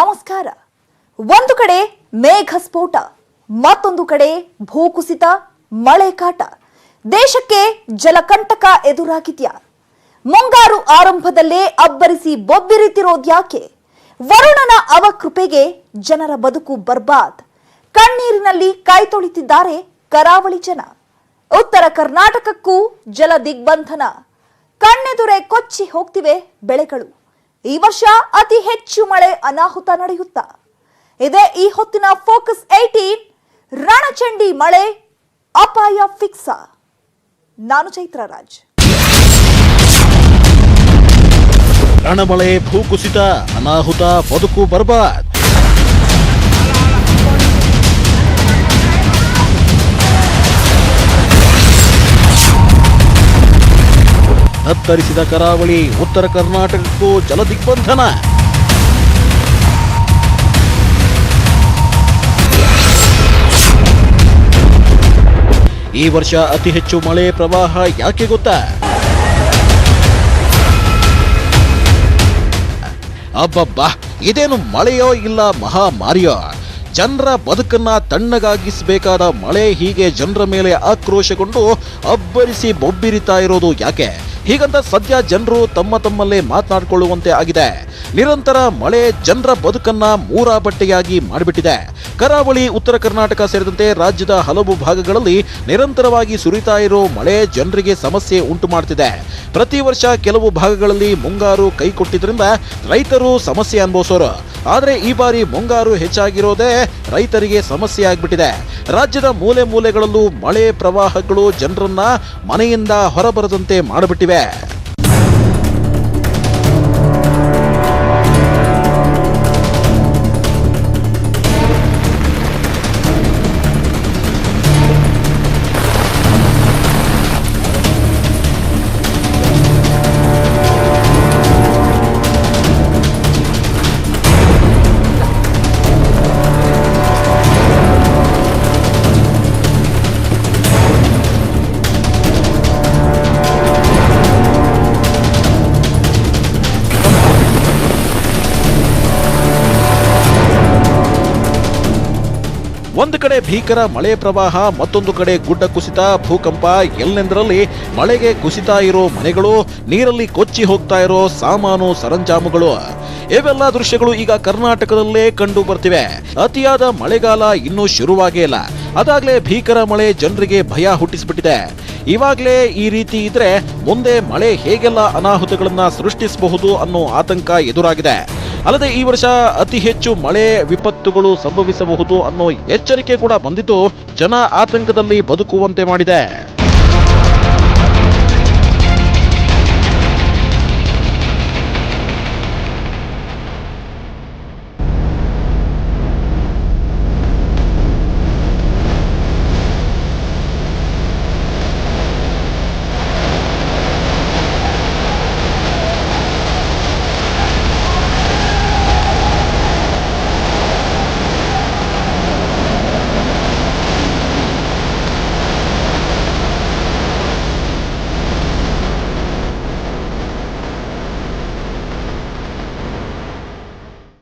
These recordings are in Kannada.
ನಮಸ್ಕಾರ. ಒಂದು ಕಡೆ ಮೇಘ ಸ್ಫೋಟ, ಮತ್ತೊಂದು ಕಡೆ ಭೂಕುಸಿತ, ಮಳೆ ಕಾಟ. ದೇಶಕ್ಕೆ ಜಲಕಂಟಕ ಎದುರಾಗಿದ್ಯಾ? ಮುಂಗಾರು ಆರಂಭದಲ್ಲೇ ಅಬ್ಬರಿಸಿ ಬೊಬ್ಬಿರಿತಿರೋದ್ಯಾಕೆ? ವರುಣನ ಅವಕೃಪೆಗೆ ಜನರ ಬದುಕು ಬರ್ಬಾದ್. ಕಣ್ಣೀರಿನಲ್ಲಿ ಕೈ ತೊಳಿತಿದ್ದಾರೆ ಕರಾವಳಿ ಜನ. ಉತ್ತರ ಕರ್ನಾಟಕಕ್ಕೂ ಜಲ ದಿಗ್ಬಂಧನ. ಕಣ್ಣೆದುರೆ ಕೊಚ್ಚಿ ಹೋಗ್ತಿವೆ ಬೆಳೆಗಳು. ಈ ವರ್ಷ ಅತಿ ಹೆಚ್ಚು ಮಳೆ ಅನಾಹುತ ನಡೆಯುತ್ತಾ. ಇದೇ ಈ ಹೊತ್ತಿನ ಫೋಕಸ್ ಏಟೀನ್ ರಣಚಂಡಿ ಮಳೆ, ಅಪಾಯ ಫಿಕ್ಸ ನಾನು ಚೈತ್ರ ರಾಜ್. ರಣಮಳೆ ಭೂಕುಸಿತ, ಅನಾಹುತ, ಬದುಕು ಬರ್ಬಾದ್. ತತ್ತರಿಸಿದ ಕರಾವಳಿ, ಉತ್ತರ ಕರ್ನಾಟಕಕ್ಕೂ ಜಲದಿಗ್ಬಂಧನ. ಈ ವರ್ಷ ಅತಿ ಹೆಚ್ಚು ಮಳೆ ಪ್ರವಾಹ ಯಾಕೆ ಗೊತ್ತಾ? ಅಬ್ಬಬ್ಬಾ, ಇದೇನು ಮಳೆಯೋ ಇಲ್ಲ ಮಹಾಮಾರಿಯೋ? ಜನರ ಬದುಕನ್ನ ತಣ್ಣಗಾಗಿಸಬೇಕಾದ ಮಳೆ ಹೀಗೆ ಜನರ ಮೇಲೆ ಆಕ್ರೋಶಗೊಂಡು ಅಬ್ಬರಿಸಿ ಬೊಬ್ಬಿರಿತಾ ಇರೋದು ಯಾಕೆ? ಹೀಗಂತ ಸದ್ಯ ಜನರು ತಮ್ಮ ತಮ್ಮಲ್ಲೇ ಮಾತನಾಡಿಕೊಳ್ಳುವಂತೆ ಆಗಿದೆ. ನಿರಂತರ ಮಳೆ ಜನರ ಬದುಕನ್ನ ಮೂರಾ ಬಟ್ಟೆಯಾಗಿ ಮಾಡಿಬಿಟ್ಟಿದೆ. ಕರಾವಳಿ, ಉತ್ತರ ಕರ್ನಾಟಕ ಸೇರಿದಂತೆ ರಾಜ್ಯದ ಹಲವು ಭಾಗಗಳಲ್ಲಿ ನಿರಂತರವಾಗಿ ಸುರಿತಾ ಇರೋ ಮಳೆ ಜನರಿಗೆ ಸಮಸ್ಯೆ ಉಂಟು ಮಾಡ್ತಿದೆ. ಪ್ರತಿ ವರ್ಷ ಕೆಲವು ಭಾಗಗಳಲ್ಲಿ ಮುಂಗಾರು ಕೈ ಕೊಟ್ಟಿದ್ರಿಂದ ರೈತರು ಸಮಸ್ಯೆ ಅನುಭವಿಸೋರು. ಆದರೆ ಈ ಬಾರಿ ಮುಂಗಾರು ಹೆಚ್ಚಾಗಿರೋದೇ ರೈತರಿಗೆ ಸಮಸ್ಯೆ ಆಗಿಬಿಟ್ಟಿದೆ. ರಾಜ್ಯದ ಮೂಲೆ ಮೂಲೆಗಳಲ್ಲೂ ಮಳೆ ಪ್ರವಾಹಗಳು ಜನರನ್ನ ಮನೆಯಿಂದ ಹೊರಬರದಂತೆ ಮಾಡಿಬಿಟ್ಟಿವೆ. ಒಂದು ಕಡೆ ಭೀಕರ ಮಳೆ ಪ್ರವಾಹ, ಮತ್ತೊಂದು ಕಡೆ ಗುಡ್ಡ ಕುಸಿತ, ಭೂಕಂಪ, ಎಲ್ಲೆಂದರಲ್ಲಿ ಮಳೆಗೆ ಕುಸಿತ ಇರೋ ಮನೆಗಳು, ನೀರಲ್ಲಿ ಕೊಚ್ಚಿ ಹೋಗ್ತಾ ಇರೋ ಸಾಮಾನು ಸರಂಜಾಮುಗಳು. ಇವೆಲ್ಲ ದೃಶ್ಯಗಳು ಈಗ ಕರ್ನಾಟಕದಲ್ಲೇ ಕಂಡು ಬರ್ತಿವೆ. ಅತಿಯಾದ ಮಳೆಗಾಲ ಇನ್ನೂ ಶುರುವಾಗೇ ಇಲ್ಲ. ಅದಾಗ್ಲೇ ಭೀಕರ ಮಳೆ ಜನರಿಗೆ ಭಯ ಹುಟ್ಟಿಸಿಬಿಟ್ಟಿದೆ. ಇವಾಗ್ಲೇ ಈ ರೀತಿ ಇದ್ರೆ ಮುಂದೆ ಮಳೆ ಹೇಗೆಲ್ಲ ಅನಾಹುತಗಳನ್ನ ಸೃಷ್ಟಿಸಬಹುದು ಅನ್ನೋ ಆತಂಕ ಎದುರಾಗಿದೆ. ಅಲ್ಲದೆ ಈ ವರ್ಷ ಅತಿ ಹೆಚ್ಚು ಮಳೆ ವಿಪತ್ತುಗಳು ಸಂಭವಿಸಬಹುದು ಅನ್ನೋ ಎಚ್ಚರಿಕೆ ಕೂಡ ಬಂದಿದ್ದು ಜನ ಆತಂಕದಲ್ಲಿ ಬದುಕುವಂತೆ ಮಾಡಿದೆ.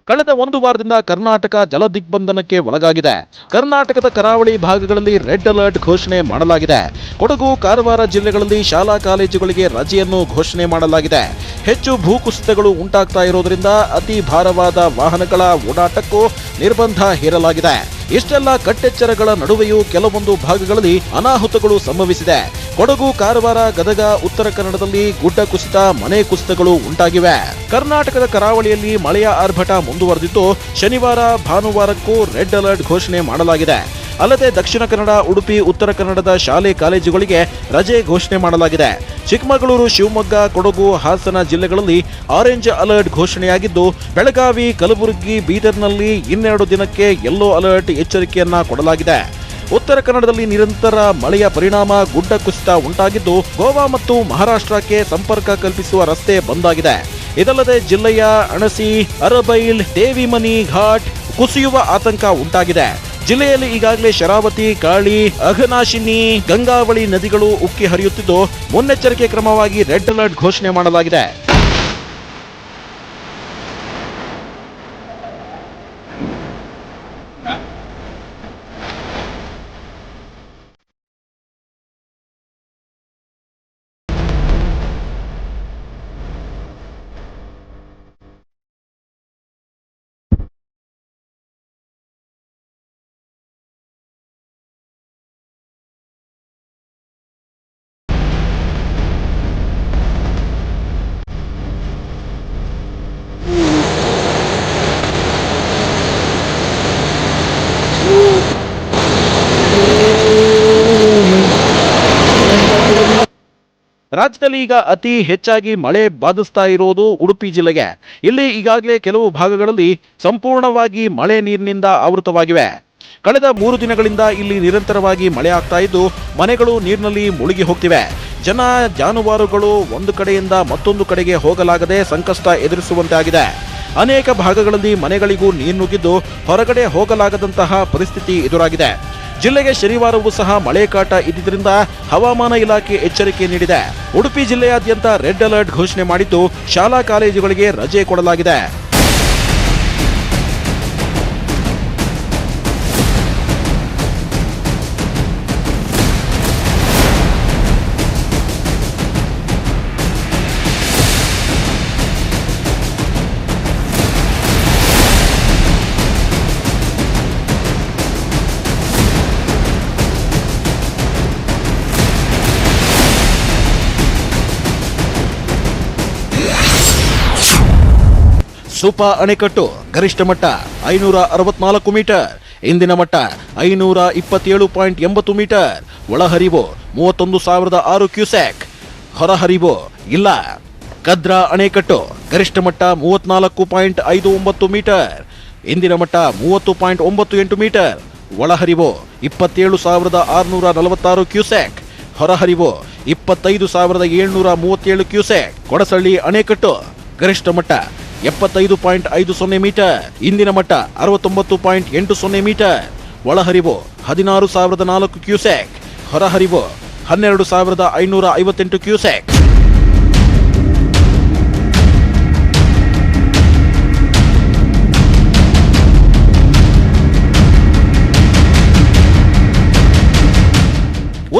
ಕಳೆದ ಒಂದು ವಾರದಿಂದ ಕರ್ನಾಟಕ ಜಲ ದಿಗ್ಬಂಧನಕ್ಕೆ ಒಳಗಾಗಿದೆ. ಕರ್ನಾಟಕದ ಕರಾವಳಿ ಭಾಗಗಳಲ್ಲಿ ರೆಡ್ ಅಲರ್ಟ್ ಘೋಷಣೆ ಮಾಡಲಾಗಿದೆ. ಕೊಡಗು, ಕಾರವಾರ ಜಿಲ್ಲೆಗಳಲ್ಲಿ ಶಾಲಾ ಕಾಲೇಜುಗಳಿಗೆ ರಜೆಯನ್ನು ಘೋಷಣೆ ಮಾಡಲಾಗಿದೆ. ಹೆಚ್ಚು ಭೂಕುಸಿತಗಳು ಉಂಟಾಗ್ತಾ ಇರೋದ್ರಿಂದ ಅತಿ ಭಾರವಾದ ವಾಹನಗಳ ಓಡಾಟಕ್ಕೂ ನಿರ್ಬಂಧ ಹೇರಲಾಗಿದೆ. ಇಷ್ಟೆಲ್ಲ ಕಟ್ಟೆಚ್ಚರಗಳ ನಡುವೆಯೂ ಕೆಲವೊಂದು ಭಾಗಗಳಲ್ಲಿ ಅನಾಹುತಗಳು ಸಂಭವಿಸಿದೆ. ಕೊಡಗು, ಕಾರವಾರ, ಗದಗ, ಉತ್ತರ ಕನ್ನಡದಲ್ಲಿ ಗುಡ್ಡ ಕುಸಿತ, ಮನೆ ಕುಸಿತಗಳು ಉಂಟಾಗಿವೆ. ಕರ್ನಾಟಕದ ಕರಾವಳಿಯಲ್ಲಿ ಮಳೆಯ ಆರ್ಭಟ ಮುಂದುವರೆದಿದ್ದು, ಶನಿವಾರ, ಭಾನುವಾರಕ್ಕೂ ರೆಡ್ ಅಲರ್ಟ್ ಘೋಷಣೆ ಮಾಡಲಾಗಿದೆ. ಅಲ್ಲದೆ ದಕ್ಷಿಣ ಕನ್ನಡ, ಉಡುಪಿ, ಉತ್ತರ ಕನ್ನಡದ ಶಾಲೆ, ಕಾಲೇಜುಗಳಿಗೆ ರಜೆ ಘೋಷಣೆ ಮಾಡಲಾಗಿದೆ. ಚಿಕ್ಕಮಗಳೂರು, ಶಿವಮೊಗ್ಗ, ಕೊಡಗು, ಹಾಸನ ಜಿಲ್ಲೆಗಳಲ್ಲಿ ಆರೆಂಜ್ ಅಲರ್ಟ್ ಘೋಷಣೆಯಾಗಿದ್ದು, ಬೆಳಗಾವಿ, ಕಲಬುರಗಿ, ಬೀದರ್ನಲ್ಲಿ ಇನ್ನೆರಡು ದಿನಕ್ಕೆ ಯೆಲ್ಲೋ ಅಲರ್ಟ್ ಎಚ್ಚರಿಕೆಯನ್ನ ಕೊಡಲಾಗಿದೆ. ಉತ್ತರ ಕನ್ನಡದಲ್ಲಿ ನಿರಂತರ ಮಳೆಯ ಪರಿಣಾಮ ಗುಡ್ಡ ಕುಸಿತ ಉಂಟಾಗಿದ್ದು, ಗೋವಾ ಮತ್ತು ಮಹಾರಾಷ್ಟ್ರಕ್ಕೆ ಸಂಪರ್ಕ ಕಲ್ಪಿಸುವ ರಸ್ತೆ ಬಂದಾಗಿದೆ. ಇದಲ್ಲದೆ ಜಿಲ್ಲೆಯ ಅಣಸಿ, ಅರಬೈಲ್, ದೇವಿಮನಿ ಘಾಟ್ ಕುಸಿಯುವ ಆತಂಕ ಉಂಟಾಗಿದೆ. ಜಿಲ್ಲೆಯಲ್ಲಿ ಈಗಾಗಲೇ ಶರಾವತಿ, ಕಾಳಿ, ಅಘನಾಶಿನಿ, ಗಂಗಾವಳಿ ನದಿಗಳು ಉಕ್ಕಿ ಹರಿಯುತ್ತಿದ್ದು, ಮುನ್ನೆಚ್ಚರಿಕೆ ಕ್ರಮವಾಗಿ ರೆಡ್ ಅಲರ್ಟ್ ಘೋಷಣೆ ಮಾಡಲಾಗಿದೆ. ರಾಜ್ಯದಲ್ಲಿ ಈಗ ಅತಿ ಹೆಚ್ಚಾಗಿ ಮಳೆ ಬಾಧಿಸ್ತಾ ಇರೋದು ಉಡುಪಿ ಜಿಲ್ಲೆಗೆ. ಇಲ್ಲಿ ಈಗಾಗಲೇ ಕೆಲವು ಭಾಗಗಳಲ್ಲಿ ಸಂಪೂರ್ಣವಾಗಿ ಮಳೆ ನೀರಿನಿಂದ ಆವೃತವಾಗಿವೆ. ಕಳೆದ ಮೂರು ದಿನಗಳಿಂದ ಇಲ್ಲಿ ನಿರಂತರವಾಗಿ ಮಳೆ ಆಗ್ತಾ ಇದ್ದು, ಮನೆಗಳು ನೀರಿನಲ್ಲಿ ಮುಳುಗಿ ಹೋಗ್ತಿವೆ. ಜನ ಜಾನುವಾರುಗಳು ಒಂದು ಕಡೆಯಿಂದ ಮತ್ತೊಂದು ಕಡೆಗೆ ಹೋಗಲಾಗದೆ ಸಂಕಷ್ಟ ಎದುರಿಸುವಂತೆ ಆಗಿದೆ ಅನೇಕ ಭಾಗಗಳಲ್ಲಿ ಮನೆಗಳಿಗೂ ನೀರು ನುಗ್ಗಿದ್ದು ಹೊರಗಡೆ ಹೋಗಲಾಗದಂತಹ ಪರಿಸ್ಥಿತಿ ಎದುರಾಗಿದೆ. ಜಿಲ್ಲೆಗೆ ಶನಿವಾರವೂ ಸಹ ಮಳೆ ಕಾಟ ಇದ್ದಿದ್ದರಿಂದ ಹವಾಮಾನ ಇಲಾಖೆ ಎಚ್ಚರಿಕೆ ನೀಡಿದೆ. ಉಡುಪಿ ಜಿಲ್ಲೆಯಾದ್ಯಂತ ರೆಡ್ ಅಲರ್ಟ್ ಘೋಷಣೆ ಮಾಡಿದ್ದು ಶಾಲಾ ಕಾಲೇಜುಗಳಿಗೆ ರಜೆ ಕೊಡಲಾಗಿದೆ. ಸುಪ ಅಣೆಕಟ್ಟು, ಗರಿಷ್ಠ ಮಟ್ಟ ಐನೂರ ಅರವತ್ನಾಲ್ಕು ಮೀಟರ್, ಇಂದಿನ ಮಟ್ಟ ಐನೂರ ಇಪ್ಪತ್ತೇಳು ಪಾಯಿಂಟ್ ಎಂಬತ್ತು ಮೀಟರ್, ಒಳಹರಿವು ಮೂವತ್ತೊಂದು ಸಾವಿರದ ಆರು ಕ್ಯೂಸೆಕ್. ಹೊರಹರಿವು ಇಲ್ಲ. ಕದ್ರಾ ಅಣೆಕಟ್ಟು, ಗರಿಷ್ಠ ಮಟ್ಟ ಮೂವತ್ನಾಲ್ಕು ಪಾಯಿಂಟ್ ಐದು ಒಂಬತ್ತು ಮೀಟರ್, ಇಂದಿನ ಮಟ್ಟ ಮೂವತ್ತು ಪಾಯಿಂಟ್ ಒಂಬತ್ತು ಎಂಟು ಮೀಟರ್, ಒಳಹರಿವು ಇಪ್ಪತ್ತೇಳು ಸಾವಿರದ ಆರುನೂರ ನಲವತ್ತಾರು ಕ್ಯೂಸೆಕ್. ಹೊರಹರಿವು ಇಪ್ಪತ್ತೈದು ಸಾವಿರದ ಏಳ್ನೂರ ಮೂವತ್ತೇಳು ಕ್ಯೂಸೆಕ್. ಕೊಡಸಳ್ಳಿ ಅಣೆಕಟ್ಟು, ಗರಿಷ್ಠ ಮಟ್ಟ ಎಪ್ಪತ್ತೈದು ಪಾಯಿಂಟ್ ಐದು ಸೊನ್ನೆ ಮೀಟರ್, ಇಂದಿನ ಮಟ್ಟ ಅರವತ್ತೊಂಬತ್ತು ಪಾಯಿಂಟ್ ಎಂಟು ಸೊನ್ನೆ ಮೀಟರ್. ಒಳಹರಿವು ಹದಿನಾರು ಸಾವಿರದ ನಾಲ್ಕು ಕ್ಯೂಸೆಕ್, ಹೊರಹರಿವು ಹನ್ನೆರಡು ಸಾವಿರದ ಐನೂರ ಐವತ್ತೆಂಟು ಕ್ಯೂಸೆಕ್.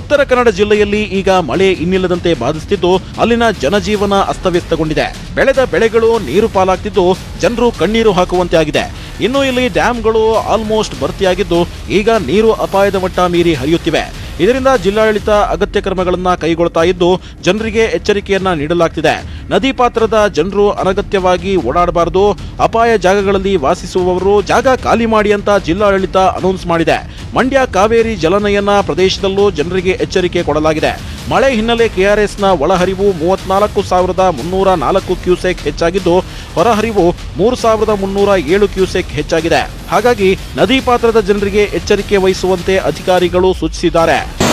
ಉತ್ತರ ಕನ್ನಡ ಜಿಲ್ಲೆಯಲ್ಲಿ ಈಗ ಮಳೆ ಇನ್ನಿಲ್ಲದಂತೆ ಬಾಧಿಸುತ್ತಿದ್ದು, ಅಲ್ಲಿನ ಜನಜೀವನ ಅಸ್ತವ್ಯಸ್ತಗೊಂಡಿದೆ. ಬೆಳೆದ ಬೆಳೆಗಳು ನೀರು ಪಾಲಾಗ್ತಿದ್ದು, ಜನರು ಕಣ್ಣೀರು ಹಾಕುವಂತೆ ಆಗಿದೆ ಇನ್ನು ಇಲ್ಲಿ ಡ್ಯಾಂಗಳು ಆಲ್ಮೋಸ್ಟ್ ಭರ್ತಿಯಾಗಿದ್ದು, ಈಗ ನೀರು ಅಪಾಯದ ಮಟ್ಟ ಮೀರಿ ಹರಿಯುತ್ತಿವೆ. ಇದರಿಂದ ಜಿಲ್ಲಾಡಳಿತ ಅಗತ್ಯ ಕ್ರಮಗಳನ್ನು ಕೈಗೊಳ್ತಾ ಇದ್ದು ಜನರಿಗೆ ಎಚ್ಚರಿಕೆಯನ್ನ ನೀಡಲಾಗ್ತಿದೆ. ನದಿ ಪಾತ್ರದ ಜನರು ಅನಗತ್ಯವಾಗಿ ಓಡಾಡಬಾರದು. ಅಪಾಯ ಜಾಗಗಳಲ್ಲಿ ವಾಸಿಸುವವರು ಜಾಗ ಖಾಲಿ ಮಾಡಿ ಅಂತ ಜಿಲ್ಲಾಡಳಿತ ಅನೌನ್ಸ್ ಮಾಡಿದೆ. ಮಂಡ್ಯ ಕಾವೇರಿ ಜಲನಯನ ಪ್ರದೇಶದಲ್ಲೂ ಜನರಿಗೆ ಎಚ್ಚರಿಕೆ ಕೊಡಲಾಗಿದೆ. ಮಳೆ ಹಿನ್ನೆಲೆ ಕೆಆರ್ಎಸ್ನ ಒಳಹರಿವು ಮೂವತ್ನಾಲ್ಕು ಸಾವಿರದ ಮುನ್ನೂರ ನಾಲ್ಕು ಕ್ಯೂಸೆಕ್ ಹೆಚ್ಚಾಗಿದ್ದು ಹೊರಹರಿವು ಮೂರು ಸಾವಿರದ ಮುನ್ನೂರ ಏಳು ಕ್ಯೂಸೆಕ್ ಹೆಚ್ಚಾಗಿದೆ. ಹಾಗಾಗಿ ನದಿ ಪಾತ್ರದ ಜನರಿಗೆ ಎಚ್ಚರಿಕೆ ವಹಿಸುವಂತೆ ಅಧಿಕಾರಿಗಳು ಸೂಚಿಸಿದ್ದಾರೆ.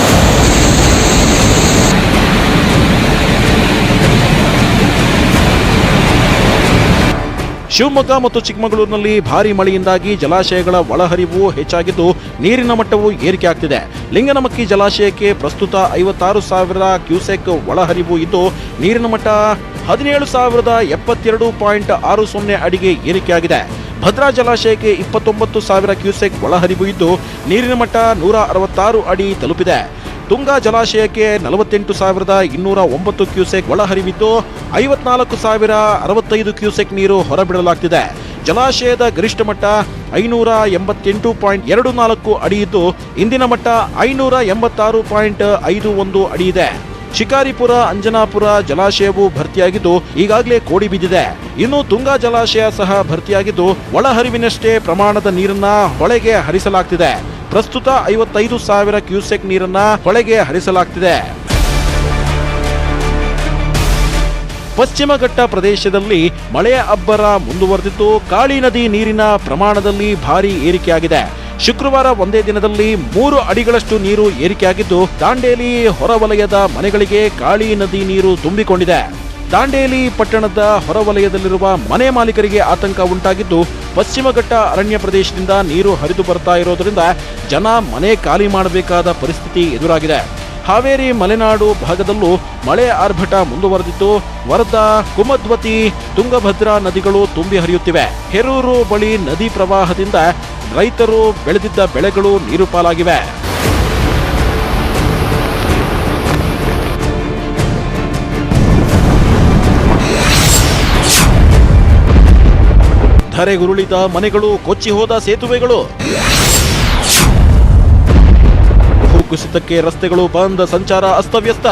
ಶಿವಮೊಗ್ಗ ಮತ್ತು ಚಿಕ್ಕಮಗಳೂರಿನಲ್ಲಿ ಭಾರಿ ಮಳೆಯಿಂದಾಗಿ ಜಲಾಶಯಗಳ ಒಳಹರಿವು ಹೆಚ್ಚಾಗಿದ್ದು ನೀರಿನ ಮಟ್ಟವು ಏರಿಕೆ ಆಗ್ತಿದೆ. ಲಿಂಗನಮಕ್ಕಿ ಜಲಾಶಯಕ್ಕೆ ಪ್ರಸ್ತುತ ಐವತ್ತಾರು ಸಾವಿರ ಕ್ಯೂಸೆಕ್ ಒಳಹರಿವು ಇದ್ದು, ನೀರಿನ ಮಟ್ಟ ಹದಿನೇಳು ಸಾವಿರದ ಎಪ್ಪತ್ತೆರಡು ಪಾಯಿಂಟ್ ಆರು ಸೊನ್ನೆ ಅಡಿಗೆ ಏರಿಕೆಯಾಗಿದೆ. ಭದ್ರಾ ಜಲಾಶಯಕ್ಕೆ ಇಪ್ಪತ್ತೊಂಬತ್ತು ಸಾವಿರ ಕ್ಯೂಸೆಕ್ ಒಳಹರಿವು ಇದ್ದು, ನೀರಿನ ಮಟ್ಟ ನೂರ ಅರವತ್ತಾರು ಅಡಿ ತಲುಪಿದೆ. ತುಂಗಾ ಜಲಾಶಯಕ್ಕೆ ನಲವತ್ತೆಂಟು ಸಾವಿರದ ಇನ್ನೂರ ಒಂಬತ್ತು ಕ್ಯೂಸೆಕ್ ಒಳಹರಿವಿದ್ದು ಐವತ್ನಾಲ್ಕು ಸಾವಿರ ಅರವತ್ತೈದು ಕ್ಯೂಸೆಕ್ ನೀರು ಹೊರಬಿಡಲಾಗ್ತಿದೆ. ಜಲಾಶಯದ ಗರಿಷ್ಠ ಮಟ್ಟ ಐನೂರ ಎಂಬತ್ತೆಂಟು ಪಾಯಿಂಟ್ ಎರಡು ನಾಲ್ಕು ಅಡಿ ಇದ್ದು, ಇಂದಿನ ಮಟ್ಟ ಐನೂರ ಎಂಬತ್ತಾರು ಪಾಯಿಂಟ್ ಐದು ಒಂದು ಅಡಿ ಇದೆ. ಶಿಕಾರಿಪುರ, ಅಂಜನಾಪುರ ಜಲಾಶಯವು ಭರ್ತಿಯಾಗಿದ್ದು, ಈಗಾಗಲೇ ಕೋಡಿ ಬಿದ್ದಿದೆ. ಇನ್ನು ತುಂಗಾ ಜಲಾಶಯ ಸಹ ಭರ್ತಿಯಾಗಿದ್ದು, ಒಳಹರಿವಿನಷ್ಟೇ ಪ್ರಮಾಣದ ನೀರನ್ನ ಹೊಳೆಗೆ ಹರಿಸಲಾಗ್ತಿದೆ. ಪ್ರಸ್ತುತ ಐವತ್ತೈದು ಸಾವಿರ ಕ್ಯೂಸೆಕ್ ನೀರನ್ನ ಹೊಳೆಗೆ ಹರಿಸಲಾಗ್ತಿದೆ. ಪಶ್ಚಿಮ ಘಟ್ಟ ಪ್ರದೇಶದಲ್ಲಿ ಮಳೆಯ ಅಬ್ಬರ ಮುಂದುವರೆದಿದ್ದು, ಕಾಳಿ ನದಿ ನೀರಿನ ಪ್ರಮಾಣದಲ್ಲಿ ಭಾರಿ ಏರಿಕೆಯಾಗಿದೆ. ಶುಕ್ರವಾರ ಒಂದೇ ದಿನದಲ್ಲಿ ಮೂರು ಅಡಿಗಳಷ್ಟು ನೀರು ಏರಿಕೆಯಾಗಿದ್ದು, ದಾಂಡೇಲಿ ಹೊರವಲಯದ ಮನೆಗಳಿಗೆ ಕಾಳಿ ನದಿ ನೀರು ತುಂಬಿಕೊಂಡಿದೆ. ದಾಂಡೇಲಿ ಪಟ್ಟಣದ ಹೊರವಲಯದಲ್ಲಿರುವ ಮನೆ ಮಾಲೀಕರಿಗೆ ಆತಂಕ ಉಂಟಾಗಿದ್ದು ಪಶ್ಚಿಮಘಟ್ಟ ಅರಣ್ಯ ಪ್ರದೇಶದಿಂದ ನೀರು ಹರಿದು ಬರ್ತಾ ಇರೋದರಿಂದ ಜನ ಮನೆ ಖಾಲಿ ಮಾಡಬೇಕಾದ ಪರಿಸ್ಥಿತಿ ಎದುರಾಗಿದೆ. ಹಾವೇರಿ ಮಲೆನಾಡು ಭಾಗದಲ್ಲೂ ಮಳೆ ಆರ್ಭಟ ಮುಂದುವರೆದಿದ್ದು, ವರದಾ, ಕುಮದ್ವತಿ, ತುಂಗಭದ್ರಾ ನದಿಗಳು ತುಂಬಿ ಹರಿಯುತ್ತಿವೆ. ಹೆರೂರು ಬಳಿ ನದಿ ಪ್ರವಾಹದಿಂದ ರೈತರು ಬೆಳೆದಿದ್ದ ಬೆಳೆಗಳು ನೀರು ಪಾಲಾಗಿವೆ ಧರೆಗುರುಳಿದ ಮನೆಗಳು ಕೊಚ್ಚಿ ಹೋದ ಸೇತುವೆಗಳು. ಭೂಕುಸಿತಕ್ಕೆ ರಸ್ತೆಗಳು ಬಂದ ಸಂಚಾರ ಅಸ್ತವ್ಯಸ್ತ.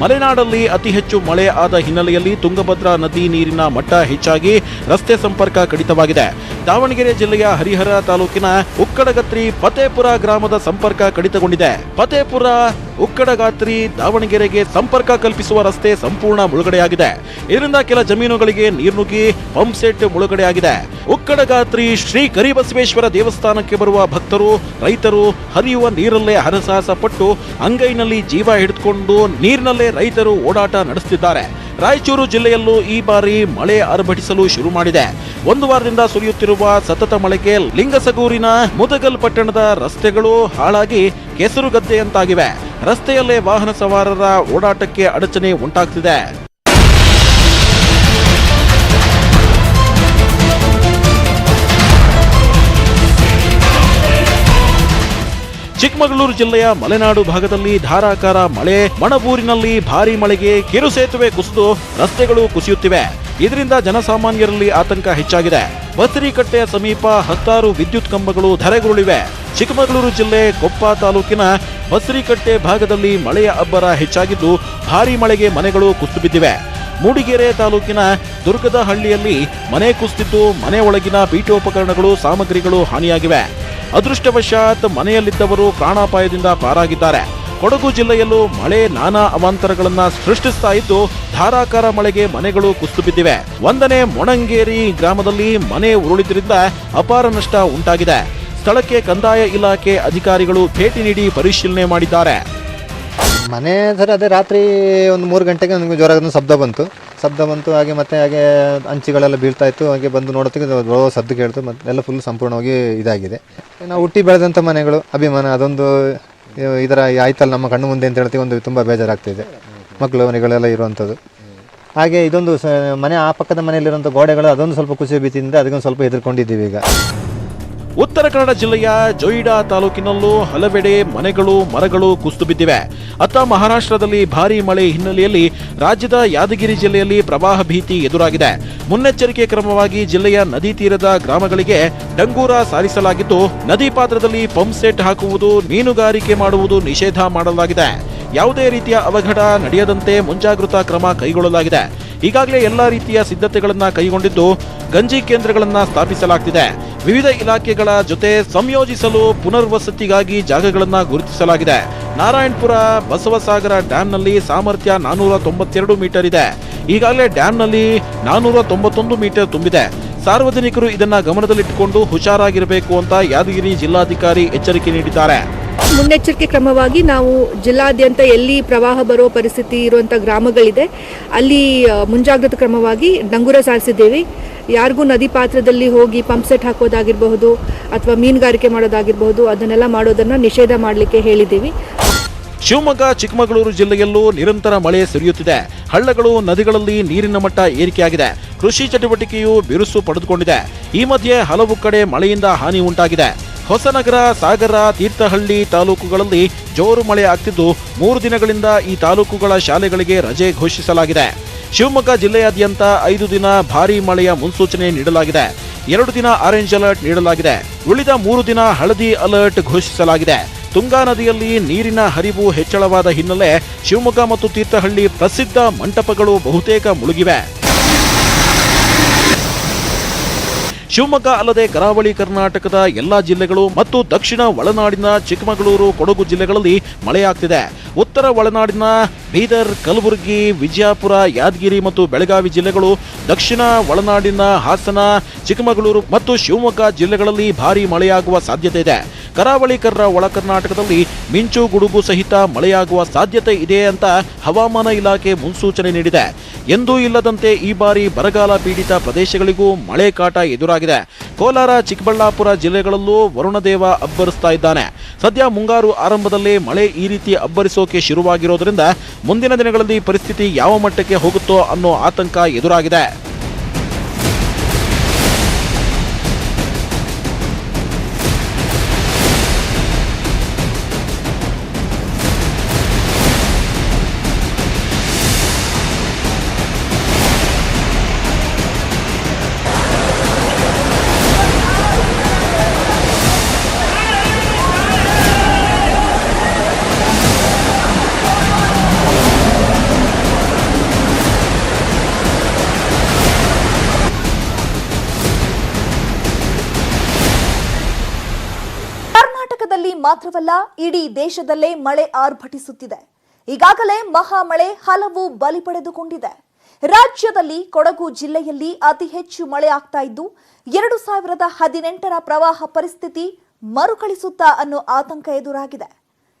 ಮಲೆನಾಡಲ್ಲಿ ಅತಿ ಹೆಚ್ಚು ಮಳೆ ಆದ ಹಿನ್ನೆಲೆಯಲ್ಲಿ ತುಂಗಭದ್ರಾ ನದಿ ನೀರಿನ ಮಟ್ಟ ಹೆಚ್ಚಾಗಿ ರಸ್ತೆ ಸಂಪರ್ಕ ಕಡಿತವಾಗಿದೆ. ದಾವಣಗೆರೆ ಜಿಲ್ಲೆಯ ಹರಿಹರ ತಾಲೂಕಿನ ಉಕ್ಕಡಗತ್ರಿ ಫತೇಪುರ ಗ್ರಾಮದ ಸಂಪರ್ಕ ಕಡಿತಗೊಂಡಿದೆ. ಫತೇಪುರ ಉಕ್ಕಡಗಾತ್ರಿ, ದಾವಣಗೆರೆಗೆ ಸಂಪರ್ಕ ಕಲ್ಪಿಸುವ ರಸ್ತೆ ಸಂಪೂರ್ಣ ಮುಳುಗಡೆಯಾಗಿದೆ. ಇದರಿಂದ ಕೆಲ ಜಮೀನುಗಳಿಗೆ ನೀರು ನುಗ್ಗಿ ಪಂಪ್ ಸೆಟ್ ಮುಳುಗಡೆಯಾಗಿದೆ. ಉಕ್ಕಡಗಾತ್ರಿ ಶ್ರೀ ಕರಿಬಸವೇಶ್ವರ ದೇವಸ್ಥಾನಕ್ಕೆ ಬರುವ ಭಕ್ತರು, ರೈತರು, ಹರಿಯುವ ನೀರಲ್ಲೇ ಹರಸಾಹಸ ಪಟ್ಟು ಅಂಗೈನಲ್ಲಿ ಜೀವ ಹಿಡಿದುಕೊಂಡು ನೀರಿನಲ್ಲೇ ರೈತರು ಓಡಾಟ ನಡೆಸುತ್ತಿದ್ದಾರೆ. ರಾಯಚೂರು ಜಿಲ್ಲೆಯಲ್ಲೂ ಈ ಬಾರಿ ಮಳೆ ಅರ್ಭಟಿಸಲು ಶುರು ಮಾಡಿದೆ. ಒಂದು ವಾರದಿಂದ ಸುರಿಯುತ್ತಿರುವ ಸತತ ಮಳೆಗೆ ಲಿಂಗಸಗೂರಿನ ಮುದಗಲ್ ಪಟ್ಟಣದ ರಸ್ತೆಗಳು ಹಾಳಾಗಿ ಕೆಸರುಗದ್ದೆಯಂತಾಗಿವೆ. ರಸ್ತೆಯಲ್ಲೇ ವಾಹನ ಸವಾರರ ಓಡಾಟಕ್ಕೆ ಅಡಚಣೆ ಉಂಟಾಗ್ತಿದೆ. ಚಿಕ್ಕಮಗಳೂರು ಜಿಲ್ಲೆಯ ಮಲೆನಾಡು ಭಾಗದಲ್ಲಿ ಧಾರಾಕಾರ ಮಳೆ, ಮಣಬೂರಿನಲ್ಲಿ ಭಾರಿ ಮಳೆಗೆ ಕಿರು ಸೇತುವೆ ಕುಸಿದು ರಸ್ತೆಗಳು ಕುಸಿಯುತ್ತಿವೆ. ಇದರಿಂದ ಜನಸಾಮಾನ್ಯರಲ್ಲಿ ಆತಂಕ ಹೆಚ್ಚಾಗಿದೆ. ಬಸರಿಕಟ್ಟೆಯ ಸಮೀಪ ಹತ್ತಾರು ವಿದ್ಯುತ್ ಕಂಬಗಳು ಧರೆಗುರುಳಿವೆ. ಚಿಕ್ಕಮಗಳೂರು ಜಿಲ್ಲೆ ಕೊಪ್ಪ ತಾಲೂಕಿನ ಬಸರಿಕಟ್ಟೆ ಭಾಗದಲ್ಲಿ ಮಳೆಯ ಅಬ್ಬರ ಹೆಚ್ಚಾಗಿದ್ದು, ಭಾರಿ ಮಳೆಗೆ ಮನೆಗಳು ಕುಸಿದು ಬಿದ್ದಿವೆ ಮೂಡಿಗೆರೆ ತಾಲೂಕಿನ ದುರ್ಗದ ಹಳ್ಳಿಯಲ್ಲಿ ಮನೆ ಕುಸಿದಿದ್ದು, ಮನೆ ಒಳಗಿನ ಪೀಠೋಪಕರಣಗಳು, ಸಾಮಗ್ರಿಗಳು ಹಾನಿಯಾಗಿವೆ. ಅದೃಷ್ಟವಶಾತ್ ಮನೆಯಲ್ಲಿದ್ದವರು ಪ್ರಾಣಾಪಾಯದಿಂದ ಪಾರಾಗಿದ್ದಾರೆ. ಕೊಡಗು ಜಿಲ್ಲೆಯಲ್ಲೂ ಮಳೆ ನಾನಾ ಅವಾಂತರಗಳನ್ನ ಸೃಷ್ಟಿಸ್ತಾ ಇದ್ದು ಧಾರಾಕಾರ ಮಳೆಗೆ ಮನೆಗಳು ಕುಸಿದು ಬಿದ್ದಿವೆ. ಒಂದನೇ ಮೊಣಂಗೇರಿ ಗ್ರಾಮದಲ್ಲಿ ಮನೆ ಉರುಳಿದ್ರಿಂದ ಅಪಾರ ನಷ್ಟ ಉಂಟಾಗಿದೆ. ಸ್ಥಳಕ್ಕೆ ಕಂದಾಯ ಇಲಾಖೆ ಅಧಿಕಾರಿಗಳು ಭೇಟಿ ನೀಡಿ ಪರಿಶೀಲನೆ ಮಾಡಿದ್ದಾರೆ. ಮನೆ ಸರ್ ಅದೇ ರಾತ್ರಿ ಒಂದು ಮೂರು ಗಂಟೆಗೆ ನನಗೆ ಜೋರಾದ ಶಬ್ದ ಬಂತು. ಶಬ್ದ ಬಂತು ಹಾಗೆ ಮತ್ತೆ ಹಾಗೆ ಅಂಚುಗಳೆಲ್ಲ ಬೀಳ್ತಾ ಇತ್ತು. ಹಾಗೆ ಬಂದು ನೋಡೋದಕ್ಕೆ ಬರೋ ಶಬ್ದ ಕೇಳ್ತು. ಮತ್ತೆ ಎಲ್ಲ ಫುಲ್ ಸಂಪೂರ್ಣವಾಗಿ ಇದಾಗಿದೆ. ನಾವು ಹುಟ್ಟಿ ಬೆಳೆದಂಥ ಮನೆಗಳು, ಅಭಿಮಾನ, ಅದೊಂದು ಇದರ ಆಯ್ತಲ್ಲ ನಮ್ಮ ಕಣ್ಣು ಮುಂದೆ ಅಂತ ಹೇಳ್ತೀವಿ. ಒಂದು ತುಂಬ ಬೇಜಾರಾಗ್ತಿದೆ. ಮಕ್ಕಳು, ಮನೆಗಳೆಲ್ಲ ಇರುವಂಥದ್ದು ಹಾಗೆ ಇದೊಂದು ಮನೆ, ಆ ಪಕ್ಕದ ಮನೆಯಲ್ಲಿರುವಂಥ ಗೋಡೆಗಳು, ಅದೊಂದು ಸ್ವಲ್ಪ ಖುಷಿ ಭೀತಿಯಿಂದ ಅದಕ್ಕೊಂದು ಸ್ವಲ್ಪ ಹೆದರ್ಕೊಂಡಿದ್ದೀವಿ ಈಗ. ಉತ್ತರ ಕನ್ನಡ ಜಿಲ್ಲೆಯ ಜೊಯಿಡಾ ತಾಲೂಕಿನಲ್ಲೂ ಹಲವೆಡೆ ಮನೆಗಳು, ಮರಗಳು ಕುಸಿದು ಬಿದ್ದಿವೆ. ಅತ್ತ ಮಹಾರಾಷ್ಟ್ರದಲ್ಲಿ ಭಾರೀ ಮಳೆ ಹಿನ್ನೆಲೆಯಲ್ಲಿ ರಾಜ್ಯದ ಯಾದಗಿರಿ ಜಿಲ್ಲೆಯಲ್ಲಿ ಪ್ರವಾಹ ಭೀತಿ ಎದುರಾಗಿದೆ. ಮುನ್ನೆಚ್ಚರಿಕೆ ಕ್ರಮವಾಗಿ ಜಿಲ್ಲೆಯ ನದಿ ತೀರದ ಗ್ರಾಮಗಳಿಗೆ ಡಂಗೂರ ಸಾರಿಸಲಾಗಿದ್ದು, ನದಿ ಪಾತ್ರದಲ್ಲಿ ಪಂಪ್ ಸೆಟ್ ಹಾಕುವುದು, ಮೀನುಗಾರಿಕೆ ಮಾಡುವುದು ನಿಷೇಧ ಮಾಡಲಾಗಿದೆ. ಯಾವುದೇ ರೀತಿಯ ಅವಘಡ ನಡೆಯದಂತೆ ಮುಂಜಾಗೃತಾ ಕ್ರಮ ಕೈಗೊಳ್ಳಲಾಗಿದೆ. ಈಗಾಗಲೇ ಎಲ್ಲಾ ರೀತಿಯ ಸಿದ್ಧತೆಗಳನ್ನು ಕೈಗೊಂಡಿದ್ದು ಗಂಜಿ ಕೇಂದ್ರಗಳನ್ನು ಸ್ಥಾಪಿಸಲಾಗ್ತಿದೆ. ವಿವಿಧ ಇಲಾಖೆಗಳ ಜೊತೆ ಸಂಯೋಜಿಸಲು ಪುನರ್ವಸತಿಗಾಗಿ ಜಾಗಗಳನ್ನು ಗುರುತಿಸಲಾಗಿದೆ. ನಾರಾಯಣಪುರ ಬಸವಸಾಗರ ಡ್ಯಾಂನಲ್ಲಿ ಸಾಮರ್ಥ್ಯ ನಾನೂರ ತೊಂಬತ್ತೆರಡು ಮೀಟರ್ ಇದೆ. ಈಗಾಗಲೇ ಡ್ಯಾಂನಲ್ಲಿ ನಾನೂರ ತೊಂಬತ್ತೊಂದು ಮೀಟರ್ ತುಂಬಿದೆ. ಸಾರ್ವಜನಿಕರು ಇದನ್ನ ಗಮನದಲ್ಲಿಟ್ಟುಕೊಂಡು ಹುಷಾರಾಗಿರಬೇಕು ಅಂತ ಯಾದಗಿರಿ ಜಿಲ್ಲಾಧಿಕಾರಿ ಎಚ್ಚರಿಕೆ ನೀಡಿದ್ದಾರೆ. ಮುನ್ನೆಚ್ಚರಿಕೆ ಕ್ರಮವಾಗಿ ನಾವು ಜಿಲ್ಲಾದ್ಯಂತ ಎಲ್ಲಿ ಪ್ರವಾಹ ಬರೋ ಪರಿಸ್ಥಿತಿ ಇರುವಂಥ ಗ್ರಾಮಗಳಿದೆ, ಅಲ್ಲಿ ಮುಂಜಾಗ್ರತೆ ಕ್ರಮವಾಗಿ ಡಂಗುರ ಸಾರಿಸಿದ್ದೇವೆ. ಯಾರಿಗೂ ನದಿ ಪಾತ್ರದಲ್ಲಿ ಹೋಗಿ ಪಂಪ್ ಸೆಟ್ ಹಾಕೋದಾಗಿರಬಹುದು ಅಥವಾ ಮೀನುಗಾರಿಕೆ ಮಾಡೋದಾಗಿರಬಹುದು, ಅದನ್ನೆಲ್ಲ ಮಾಡೋದನ್ನು ನಿಷೇಧ ಮಾಡಲಿಕ್ಕೆ ಹೇಳಿದ್ದೀವಿ. ಶಿವಮೊಗ್ಗ, ಚಿಕ್ಕಮಗಳೂರು ಜಿಲ್ಲೆಯಲ್ಲೂ ನಿರಂತರ ಮಳೆ ಸುರಿಯುತ್ತಿದೆ. ಹಳ್ಳಗಳು, ನದಿಗಳಲ್ಲಿ ನೀರಿನ ಮಟ್ಟ ಏರಿಕೆಯಾಗಿದೆ. ಕೃಷಿ ಚಟುವಟಿಕೆಯು ಬಿರುಸು ಪಡೆದುಕೊಂಡಿದೆ. ಈ ಮಧ್ಯೆ ಹಲವು ಕಡೆ ಮಳೆಯಿಂದ ಹಾನಿ ಉಂಟಾಗಿದೆ. ಹೊಸನಗರ, ಸಾಗರ, ತೀರ್ಥಹಳ್ಳಿ ತಾಲೂಕುಗಳಲ್ಲಿ ಜೋರು ಮಳೆ ಆಗ್ತಿದ್ದು ಮೂರು ದಿನಗಳಿಂದ ಈ ತಾಲೂಕುಗಳ ಶಾಲೆಗಳಿಗೆ ರಜೆ ಘೋಷಿಸಲಾಗಿದೆ. ಶಿವಮೊಗ್ಗ ಜಿಲ್ಲೆಯಾದ್ಯಂತ ಐದು ದಿನ ಭಾರೀ ಮಳೆಯ ಮುನ್ಸೂಚನೆ ನೀಡಲಾಗಿದೆ. ಎರಡು ದಿನ ಆರೆಂಜ್ ಅಲರ್ಟ್ ನೀಡಲಾಗಿದೆ. ಉಳಿದ ಮೂರು ದಿನ ಹಳದಿ ಅಲರ್ಟ್ ಘೋಷಿಸಲಾಗಿದೆ. ತುಂಗಾ ನದಿಯಲ್ಲಿ ನೀರಿನ ಹರಿವು ಹೆಚ್ಚಳವಾದ ಹಿನ್ನೆಲೆ ಶಿವಮೊಗ್ಗ ಮತ್ತು ತೀರ್ಥಹಳ್ಳಿ ಪ್ರಸಿದ್ಧ ಮಂಟಪಗಳು ಬಹುತೇಕ ಮುಳುಗಿವೆ. ಶಿವಮೊಗ್ಗ ಅಲ್ಲದೆ ಕರಾವಳಿ ಕರ್ನಾಟಕದ ಎಲ್ಲಾ ಜಿಲ್ಲೆಗಳು ಮತ್ತು ದಕ್ಷಿಣ ಒಳನಾಡಿನ ಚಿಕ್ಕಮಗಳೂರು, ಕೊಡಗು ಜಿಲ್ಲೆಗಳಲ್ಲಿ ಮಳೆಯಾಗ್ತಿದೆ. ಉತ್ತರ ಒಳನಾಡಿನ ಬೀದರ್, ಕಲಬುರಗಿ, ವಿಜಯಪುರ, ಯಾದಗಿರಿ ಮತ್ತು ಬೆಳಗಾವಿ ಜಿಲ್ಲೆಗಳು ದಕ್ಷಿಣ ಒಳನಾಡಿನ ಹಾಸನ, ಚಿಕ್ಕಮಗಳೂರು ಮತ್ತು ಶಿವಮೊಗ್ಗ ಜಿಲ್ಲೆಗಳಲ್ಲಿ ಭಾರೀ ಮಳೆಯಾಗುವ ಸಾಧ್ಯತೆ ಇದೆ. ಕರಾವಳಿ ಕರ್ರ ಒಳ ಕರ್ನಾಟಕದಲ್ಲಿ ಮಿಂಚು ಗುಡುಗು ಸಹಿತ ಮಳೆಯಾಗುವ ಸಾಧ್ಯತೆ ಇದೆ ಅಂತ ಹವಾಮಾನ ಇಲಾಖೆ ಮುನ್ಸೂಚನೆ ನೀಡಿದೆ. ಎಂದೂ ಇಲ್ಲದಂತೆ ಈ ಬಾರಿ ಬರಗಾಲ ಪೀಡಿತ ಪ್ರದೇಶಗಳಿಗೂ ಮಳೆ ಕಾಟ ಎದುರಾಗಿದೆ. ಕೋಲಾರ, ಚಿಕ್ಕಬಳ್ಳಾಪುರ ಜಿಲ್ಲೆಗಳಲ್ಲೂ ವರುಣದೇವ ಅಬ್ಬರಿಸ್ತಾ ಇದ್ದಾನೆ. ಸದ್ಯ ಮುಂಗಾರು ಆರಂಭದಲ್ಲಿ ಮಳೆ ಈ ರೀತಿ ಅಬ್ಬರಿಸೋಕೆ ಶುರುವಾಗಿರೋದ್ರಿಂದ ಮುಂದಿನ ದಿನಗಳಲ್ಲಿ ಪರಿಸ್ಥಿತಿ ಯಾವ ಮಟ್ಟಕ್ಕೆ ಹೋಗುತ್ತೋ ಅನ್ನೋ ಆತಂಕ ಎದುರಾಗಿದೆ. ಮಾತ್ರವಲ್ಲ, ಇಡೀ ದೇಶದಲ್ಲೇ ಮಳೆ ಆರ್ಭಟಿಸುತ್ತಿದೆ. ಈಗಾಗಲೇ ಮಹಾಮಳೆ ಹಲವು ಬಲಿ ಪಡೆದುಕೊಂಡಿದೆ. ರಾಜ್ಯದಲ್ಲಿ ಕೊಡಗು ಜಿಲ್ಲೆಯಲ್ಲಿ ಅತಿ ಹೆಚ್ಚು ಮಳೆ ಆಗ್ತಾ ಇದ್ದು, ಎರಡು ಸಾವಿರದ ಹದಿನೆಂಟರ ಪ್ರವಾಹ ಪರಿಸ್ಥಿತಿ ಮರುಕಳಿಸುತ್ತಾ ಅನ್ನೋ ಆತಂಕ ಎದುರಾಗಿದೆ.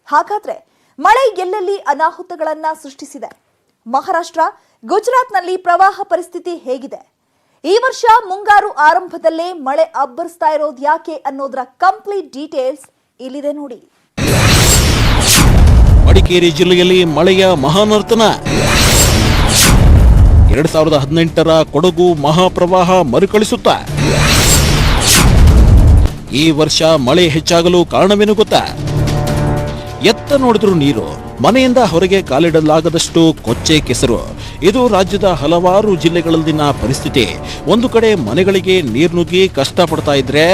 ಹಾಗಾದ್ರೆ ಮಳೆ ಎಲ್ಲೆಲ್ಲಿ ಅನಾಹುತಗಳನ್ನ ಸೃಷ್ಟಿಸಿದೆ? ಮಹಾರಾಷ್ಟ್ರ, ಗುಜರಾತ್ನಲ್ಲಿ ಪ್ರವಾಹ ಪರಿಸ್ಥಿತಿ ಹೇಗಿದೆ? ಈ ವರ್ಷ ಮುಂಗಾರು ಆರಂಭದಲ್ಲೇ ಮಳೆ ಅಬ್ಬರಿಸ್ತಾ ಇರೋದು ಯಾಕೆ ಅನ್ನೋದರ ಕಂಪ್ಲೀಟ್ ಡೀಟೇಲ್ಸ್ ಇಲ್ಲಿದೆ ನೋಡಿ. ಮಡಿಕೇರಿ ಜಿಲ್ಲೆಯಲ್ಲಿ ಮಳೆಯ ಮಹಾನರ್ತನ. ಎರಡ್ ಸಾವಿರದ ಹದಿನೆಂಟರ ಕೊಡಗು ಮಹಾಪ್ರವಾಹ ಮರುಕಳಿಸುತ್ತಾ. ಈ ವರ್ಷ ಮಳೆ ಹೆಚ್ಚಾಗಲು ಕಾರಣವೇನು ಗೊತ್ತಾ ಎತ್ತ ನೋಡಿದ್ರು ನೀರು, ಮನೆಯಿಂದ ಹೊರಗೆ ಕಾಲಿಡಲಾಗದಷ್ಟು ಕೊಚ್ಚೆ ಕೆಸರು. ಇದು ರಾಜ್ಯದ ಹಲವಾರು ಜಿಲ್ಲೆಗಳಲ್ಲಿನ ಪರಿಸ್ಥಿತಿ. ಒಂದು ಕಡೆ ಮನೆಗಳಿಗೆ ನೀರು ನುಗ್ಗಿ ಕಷ್ಟಪಡ್ತಾ ಇದ್ರೆ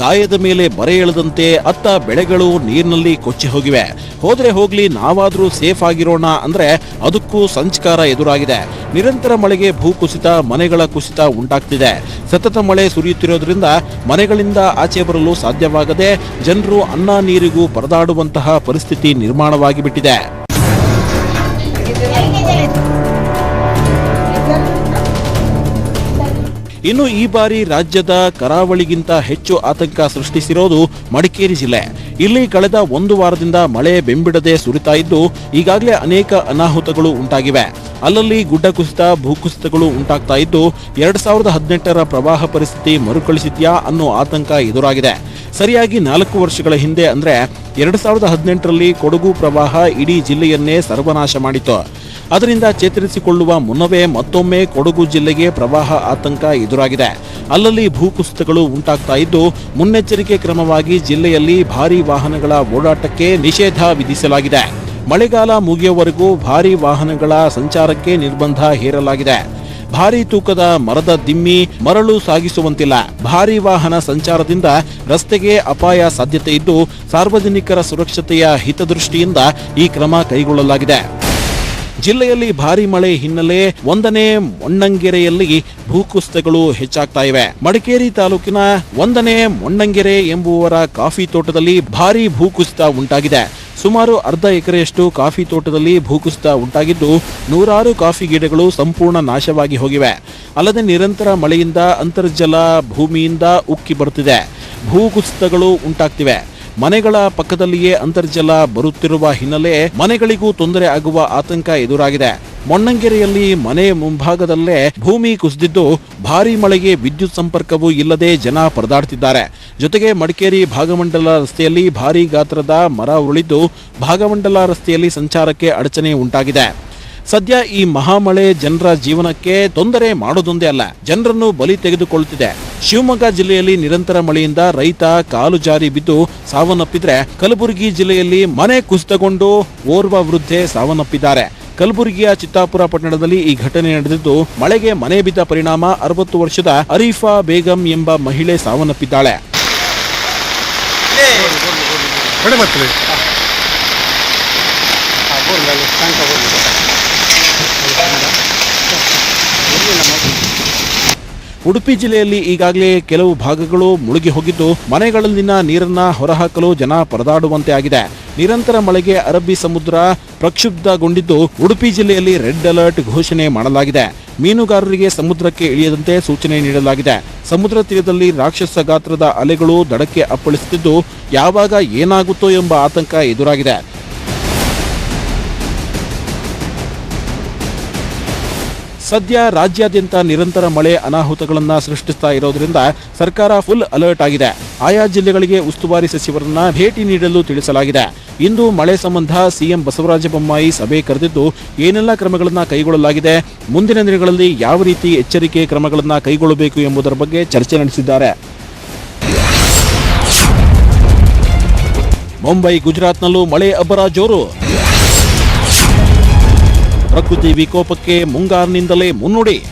ಗಾಯದ ಮೇಲೆ ಬರೆ ಎಳೆದಂತೆ ಅತ್ತ ಬೆಳೆಗಳು ನೀರಿನಲ್ಲಿ ಕೊಚ್ಚಿ ಹೋಗಿವೆ. ಹೋದ್ರೆ ಹೋಗ್ಲಿ ನಾವಾದ್ರೂ ಸೇಫ್ ಆಗಿರೋಣ ಅಂದ್ರೆ ಅದಕ್ಕೂ ಸಂಚಕಾರ ಎದುರಾಗಿದೆ. ನಿರಂತರ ಮಳೆಗೆ ಭೂಕುಸಿತ ಮನೆಗಳ ಕುಸಿತ ಉಂಟಾಗ್ತಿದೆ. ಸತತ ಮಳೆ ಸುರಿಯುತ್ತಿರೋದ್ರಿಂದ ಮನೆಗಳಿಂದ ಆಚೆ ಬರಲು ಸಾಧ್ಯವಾಗದೆ ಜನರು ಅನ್ನ ನೀರಿಗೂ ಪರದಾಡುವಂತಹ ಪರಿಸ್ಥಿತಿ ನಿರ್ಮಾಣವಾಗಿ ಇನ್ನು ಈ ಬಾರಿ ರಾಜ್ಯದ ಕರಾವಳಿಗಿಂತ ಹೆಚ್ಚು ಆತಂಕ ಸೃಷ್ಟಿಸಿರೋದು ಮಡಿಕೇರಿ ಜಿಲ್ಲೆ. ಇಲ್ಲಿ ಕಳೆದ ಒಂದು ವಾರದಿಂದ ಮಳೆ ಬೆಂಬಿಡದೆ ಸುರಿತಾ ಇದ್ದು, ಈಗಾಗಲೇ ಅನೇಕ ಅನಾಹುತಗಳು ಉಂಟಾಗಿವೆ. ಅಲ್ಲಲ್ಲಿ ಗುಡ್ಡ ಕುಸಿತ ಭೂಕುಸಿತಗಳು ಉಂಟಾಗ್ತಾ ಇದ್ದು, ಎರಡ್ ಸಾವಿರದ ಹದಿನೆಂಟರ ಪ್ರವಾಹ ಪರಿಸ್ಥಿತಿ ಮರುಕಳಿಸಿದ್ಯಾ ಅನ್ನೋ ಆತಂಕ ಎದುರಾಗಿದೆ. ಸರಿಯಾಗಿ ನಾಲ್ಕು ವರ್ಷಗಳ ಹಿಂದೆ ಅಂದ್ರೆ ಎರಡ್ ಸಾವಿರದ ಹದಿನೆಂಟರಲ್ಲಿ ಕೊಡಗು ಪ್ರವಾಹ ಇಡೀ ಜಿಲ್ಲೆಯನ್ನೇ ಸರ್ವನಾಶ ಮಾಡಿತು ಅದರಿಂದ ಚೇತರಿಸಿಕೊಳ್ಳುವ ಮುನ್ನವೇ ಮತ್ತೊಮ್ಮೆ ಕೊಡಗು ಜಿಲ್ಲೆಗೆ ಪ್ರವಾಹ ಆತಂಕ ಎದುರಾಗಿದೆ. ಅಲ್ಲಲ್ಲಿ ಭೂಕುಸಿತಗಳು ಉಂಟಾಗ್ತಾ ಇದ್ದು, ಮುನ್ನೆಚ್ಚರಿಕೆ ಕ್ರಮವಾಗಿ ಜಿಲ್ಲೆಯಲ್ಲಿ ಭಾರೀ ವಾಹನಗಳ ಓಡಾಟಕ್ಕೆ ನಿಷೇಧ ವಿಧಿಸಲಾಗಿದೆ. ಮಳೆಗಾಲ ಮುಗಿಯುವವರೆಗೂ ಭಾರೀ ವಾಹನಗಳ ಸಂಚಾರಕ್ಕೆ ನಿರ್ಬಂಧ ಹೇರಲಾಗಿದೆ. ಭಾರಿ ತೂಕದ ಮರದ ದಿಮ್ಮಿ, ಮರಳು ಸಾಗಿಸುವಂತಿಲ್ಲ. ಭಾರಿ ವಾಹನ ಸಂಚಾರದಿಂದ ರಸ್ತೆಗೆ ಅಪಾಯ ಸಾಧ್ಯತೆ ಇದ್ದು, ಸಾರ್ವಜನಿಕರ ಸುರಕ್ಷತೆಯ ಹಿತದೃಷ್ಟಿಯಿಂದ ಈ ಕ್ರಮ ಕೈಗೊಳ್ಳಲಾಗಿದೆ. ಜಿಲ್ಲೆಯಲ್ಲಿ ಭಾರಿ ಮಳೆ ಹಿನ್ನೆಲೆ ಒಂದನೇ ಮೊಣ್ಣಂಗೆರೆಯಲ್ಲಿ ಭೂಕುಸಿತಗಳು ಹೆಚ್ಚಾಗ್ತಾ ಇವೆ. ಮಡಿಕೇರಿ ತಾಲೂಕಿನ ಒಂದನೇ ಮೊಣ್ಣಂಗೆರೆ ಎಂಬುವರ ಕಾಫಿ ತೋಟದಲ್ಲಿ ಭಾರಿ ಭೂಕುಸಿತ ಉಂಟಾಗಿದೆ. ಸುಮಾರು ಅರ್ಧ ಎಕರೆಯಷ್ಟು ಕಾಫಿ ತೋಟದಲ್ಲಿ ಭೂಕುಸಿತ ಉಂಟಾಗಿದ್ದು, ನೂರಾರು ಕಾಫಿ ಗಿಡಗಳು ಸಂಪೂರ್ಣ ನಾಶವಾಗಿ ಹೋಗಿವೆ. ಅಲ್ಲದೆ ನಿರಂತರ ಮಳೆಯಿಂದ ಅಂತರ್ಜಲ ಭೂಮಿಯಿಂದ ಉಕ್ಕಿ ಬರುತ್ತಿದೆ. ಭೂಕುಸಿತಗಳು ಉಂಟಾಗ್ತಿವೆ. ಮನೆಗಳ ಪಕ್ಕದಲ್ಲಿಯೇ ಅಂತರ್ಜಲ ಬರುತ್ತಿರುವ ಹಿನ್ನೆಲೆ ಮನೆಗಳಿಗೂ ತೊಂದರೆ ಆಗುವ ಆತಂಕ ಎದುರಾಗಿದೆ. ಮೊಣ್ಣಂಗೆರೆಯಲ್ಲಿ ಮನೆ ಮುಂಭಾಗದಲ್ಲೇ ಭೂಮಿ ಕುಸಿದಿದ್ದು ಭಾರಿ ಮಳೆಗೆ ವಿದ್ಯುತ್ ಸಂಪರ್ಕವೂ ಇಲ್ಲದೆ ಜನ ಪರದಾಡ್ತಿದ್ದಾರೆ. ಜೊತೆಗೆ ಮಡಿಕೇರಿ ಭಾಗಮಂಡಲ ರಸ್ತೆಯಲ್ಲಿ ಭಾರಿ ಗಾತ್ರದ ಮರ ಉರುಳಿದ್ದು ಭಾಗಮಂಡಲ ರಸ್ತೆಯಲ್ಲಿ ಸಂಚಾರಕ್ಕೆ ಅಡಚಣೆ ಉಂಟಾಗಿದೆ. ಸದ್ಯ ಈ ಮಹಾಮಳೆ ಜನರ ಜೀವನಕ್ಕೆ ತೊಂದರೆ ಮಾಡೋದೊಂದೇ ಅಲ್ಲ, ಜನರನ್ನು ಬಲಿ ತೆಗೆದುಕೊಳ್ಳುತ್ತಿದೆ. ಶಿವಮೊಗ್ಗ ಜಿಲ್ಲೆಯಲ್ಲಿ ನಿರಂತರ ಮಳೆಯಿಂದ ರೈತ ಕಾಲು ಜಾರಿ ಬಿದ್ದು ಸಾವನ್ನಪ್ಪಿದ್ರೆ ಕಲಬುರಗಿ ಜಿಲ್ಲೆಯಲ್ಲಿ ಮನೆ ಕುಸಿತಗೊಂಡು ಓರ್ವ ವೃದ್ಧೆ ಸಾವನ್ನಪ್ಪಿದ್ದಾರೆ. ಕಲಬುರಗಿಯ ಚಿತ್ತಾಪುರ ಪಟ್ಟಣದಲ್ಲಿ ಈ ಘಟನೆ ನಡೆದಿದ್ದು, ಮಳೆಗೆ ಮನೆ ಬಿದ್ದ ಪರಿಣಾಮ ಅರವತ್ತು ವರ್ಷದ ಅರೀಫಾ ಬೇಗಂ ಎಂಬ ಮಹಿಳೆ ಸಾವನ್ನಪ್ಪಿದ್ದಾಳೆ ಕಡೆ ಬರ್ತೀವಿ ಉಡುಪಿ ಜಿಲ್ಲೆಯಲ್ಲಿ ಈಗಾಗಲೇ ಕೆಲವು ಭಾಗಗಳು ಮುಳುಗಿ ಹೋಗಿದ್ದು, ಮನೆಗಳಲ್ಲಿನ ನೀರನ್ನ ಹೊರಹಾಕಲು ಜನ ಪರದಾಡುವಂತೆ ಆಗಿದೆ. ನಿರಂತರ ಮಳೆಗೆ ಅರಬ್ಬಿ ಸಮುದ್ರ ಪ್ರಕ್ಷುಬ್ಧಗೊಂಡಿದ್ದು, ಉಡುಪಿ ಜಿಲ್ಲೆಯಲ್ಲಿ ರೆಡ್ ಅಲರ್ಟ್ ಘೋಷಣೆ ಮಾಡಲಾಗಿದೆ. ಮೀನುಗಾರರಿಗೆ ಸಮುದ್ರಕ್ಕೆ ಇಳಿಯದಂತೆ ಸೂಚನೆ ನೀಡಲಾಗಿದೆ. ಸಮುದ್ರ ತೀರದಲ್ಲಿ ರಾಕ್ಷಸ ಗಾತ್ರದ ಅಲೆಗಳು ದಡಕ್ಕೆ ಅಪ್ಪಳಿಸುತ್ತಿದ್ದು, ಯಾವಾಗ ಏನಾಗುತ್ತೋ ಎಂಬ ಆತಂಕ ಎದುರಾಗಿದೆ. ಸದ್ಯ ರಾಜ್ಯಾದ್ಯಂತ ನಿರಂತರ ಮಳೆ ಅನಾಹುತಗಳನ್ನು ಸೃಷ್ಟಿಸ್ತಾ ಇರೋದ್ರಿಂದ ಸರ್ಕಾರ ಫುಲ್ ಅಲರ್ಟ್ ಆಗಿದೆ. ಆಯಾ ಜಿಲ್ಲೆಗಳಿಗೆ ಉಸ್ತುವಾರಿ ಸಚಿವರನ್ನ ಭೇಟಿ ನೀಡಲು ತಿಳಿಸಲಾಗಿದೆ. ಇಂದು ಮಳೆ ಸಂಬಂಧ ಸಿಎಂ ಬಸವರಾಜ ಬೊಮ್ಮಾಯಿ ಸಭೆ ಕರೆದಿದ್ದು, ಏನೆಲ್ಲ ಕ್ರಮಗಳನ್ನು ಕೈಗೊಳ್ಳಲಾಗಿದೆ, ಮುಂದಿನ ದಿನಗಳಲ್ಲಿ ಯಾವ ರೀತಿ ಎಚ್ಚರಿಕೆ ಕ್ರಮಗಳನ್ನು ಕೈಗೊಳ್ಳಬೇಕು ಎಂಬುದರ ಬಗ್ಗೆ ಚರ್ಚೆ ನಡೆಸಿದ್ದಾರೆ. ಮುಂಬೈ, ಗುಜರಾತ್ನಲ್ಲೂ ಮಳೆ ಅಬ್ಬರ ಜೋರು. ಪ್ರಕೃತಿ ವಿಕೋಪಕ್ಕೆ ಮುಂಗಾರಿನಿಂದಲೇ ಮುನ್ನುಡಿ.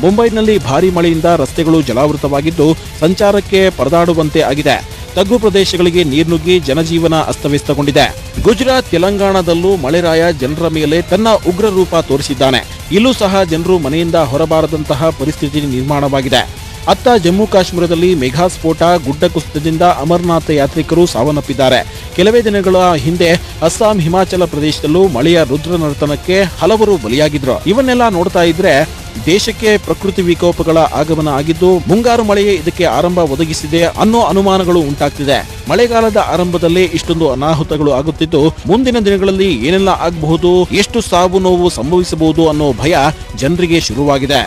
ಮುಂಬೈನಲ್ಲಿ ಭಾರಿ ಮಳೆಯಿಂದ ರಸ್ತೆಗಳು ಜಲಾವೃತವಾಗಿದ್ದು ಸಂಚಾರಕ್ಕೆ ಪರದಾಡುವಂತೆ ಆಗಿದೆ. ತಗ್ಗು ಪ್ರದೇಶಗಳಿಗೆ ನೀರು ನುಗ್ಗಿ ಜನಜೀವನ ಅಸ್ತವ್ಯಸ್ತಗೊಂಡಿದೆ. ಗುಜರಾತ್, ತೆಲಂಗಾಣದಲ್ಲೂ ಮಳೆರಾಯ ಜನರ ಮೇಲೆ ತನ್ನ ಉಗ್ರ ರೂಪ ತೋರಿಸಿದ್ದಾನೆ. ಇಲ್ಲೂ ಸಹ ಜನರು ಮನೆಯಿಂದ ಹೊರಬಾರದಂತಹ ಪರಿಸ್ಥಿತಿ ನಿರ್ಮಾಣವಾಗಿದೆ. ಅತ್ತ ಜಮ್ಮು ಕಾಶ್ಮೀರದಲ್ಲಿ ಮೆಘಾ ಸ್ಫೋಟ ಗುಡ್ಡ ಕುಸಿತದಿಂದ ಅಮರನಾಥ ಯಾತ್ರಿಕರು ಸಾವನ್ನಪ್ಪಿದ್ದಾರೆ. ಕೆಲವೇ ದಿನಗಳ ಹಿಂದೆ ಅಸ್ಸಾಂ, ಹಿಮಾಚಲ ಪ್ರದೇಶದಲ್ಲೂ ಮಳೆಯ ರುದ್ರ ನರ್ತನಕ್ಕೆ ಹಲವರು ಬಲಿಯಾಗಿದ್ರು. ಇವನ್ನೆಲ್ಲ ನೋಡ್ತಾ ಇದ್ರೆ ದೇಶಕ್ಕೆ ಪ್ರಕೃತಿ ವಿಕೋಪಗಳ ಆಗಮನ ಆಗಿದ್ದು, ಮುಂಗಾರು ಮಳೆಯೇ ಇದಕ್ಕೆ ಆರಂಭ ಒದಗಿಸಿದೆ ಅನ್ನೋ ಅನುಮಾನಗಳು ಉಂಟಾಗ್ತಿದೆ. ಮಳೆಗಾಲದ ಆರಂಭದಲ್ಲಿ ಇಷ್ಟೊಂದು ಅನಾಹುತಗಳು ಆಗುತ್ತಿದ್ದು, ಮುಂದಿನ ದಿನಗಳಲ್ಲಿ ಏನೆಲ್ಲ ಆಗಬಹುದು, ಎಷ್ಟು ಸಾವು ನೋವು ಸಂಭವಿಸಬಹುದು ಅನ್ನೋ ಭಯ ಜನರಿಗೆ ಶುರುವಾಗಿದೆ.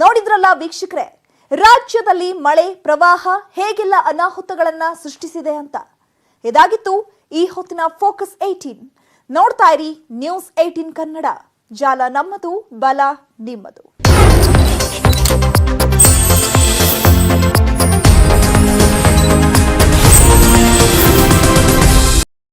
ನೋಡಿದ್ರಲ್ಲ ವೀಕ್ಷಕರೇ, ರಾಜ್ಯದಲ್ಲಿ ಮಳೆ, ಪ್ರವಾಹ ಹೇಗೆಲ್ಲ ಅನಾಹುತಗಳನ್ನ ಸೃಷ್ಟಿಸಿದೆ ಅಂತ? ಇದಾಗಿತ್ತು ಈ ಹೊತ್ತಿನ ಫೋಕಸ್ ಏಟೀನ್ ನೋಡ್ತಾ ಇರಿ ನ್ಯೂಸ್ ಏಟೀನ್ ಕನ್ನಡ. ಜಾಲ ನಮ್ಮದು, ಬಲ ನಿಮ್ಮದು.